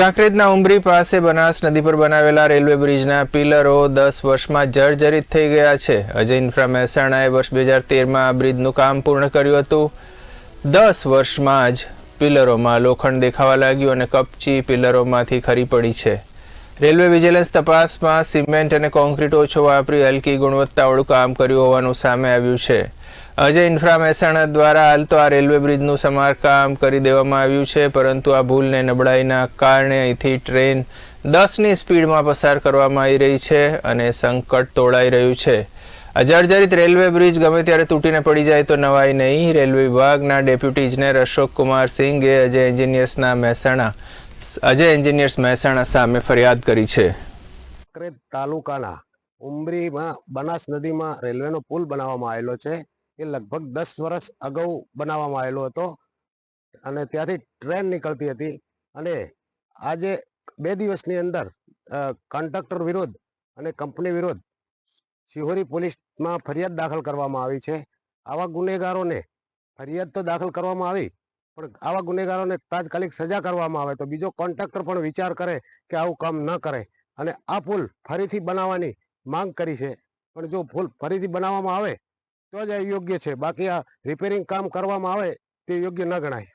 કાંકરેજના ઉમરી પાસે બનાસ નદી પર બનાવેલા રેલવે બ્રિજના પિલરો દસ વર્ષમાં જર્જરિત થઈ ગયા છે. અજય ઇન્ફ્રા મહેસાણાએ વર્ષ બે હજાર તેરમાં આ બ્રિજનું કામ પૂર્ણ કર્યું હતું. દસ વર્ષમાં જ પિલરોમાં લોખંડ દેખાવા લાગ્યું અને કપચી પિલરોમાંથી ખરી પડી છે. રેલવે વિજિલન્સ તપાસમાં સિમેન્ટ અને કોન્ક્રીટ ઓછો વાપરી હલકી ગુણવત્તાવાળું કામ કર્યું હોવાનું સામે આવ્યું છે. અજય ઇન્ફ્રા મહેસાણા દ્વારા હાલ તો આ રેલવે બ્રિજનું સમારકામ કરી દેવામાં આવ્યું છે, પરંતુ આ ભૂલને નબળાઈના કારણે અહીંથી ટ્રેન દસની સ્પીડમાં પસાર કરવામાં આવી રહી છે અને સંકટ તોડાઈ રહ્યું છે. આ જર્જરિત રેલવે બ્રિજ ગમે ત્યારે તૂટીને પડી જાય તો નવાઈ નહીં. રેલવે વિભાગના ડેપ્યુટી ઇજનેર અશોક કુમાર સિંઘે અજય એન્જિનિયર્સના મહેસાણા અજય એન્જિનિયર્સ મહેસાણા સામે ફરિયાદ કરી છે. તાલુકાના ઉમરીમાં બનાસ નદીમાં રેલવેનો પુલ બનાવવામાં આવેલો છે. એ લગભગ દસ વર્ષ અગાઉ બનાવવામાં આવેલો હતો. અને ત્યાંથી ટ્રેન નીકળતી હતી. અને આજે બે દિવસની અંદર કોન્ટ્રાક્ટર વિરુદ્ધ અને કંપની વિરુદ્ધ શિહોરી પોલીસમાં ફરિયાદ દાખલ કરવામાં આવી છે. આવા ગુનેગારોને ફરિયાદ તો દાખલ કરવામાં આવી, પણ આવા ગુનેગારોને તાત્કાલિક સજા કરવામાં આવે તો બીજો કોન્ટ્રાક્ટર પણ વિચાર કરે કે આવું કામ ન કરે. અને આ પુલ ફરીથી બનાવવાની માંગ કરી છે. પણ જો પુલ ફરીથી બનાવવામાં આવે તો જ આ યોગ્ય છે. બાકી આ રિપેરિંગ કામ કરવામાં આવે તે યોગ્ય ન ગણાય.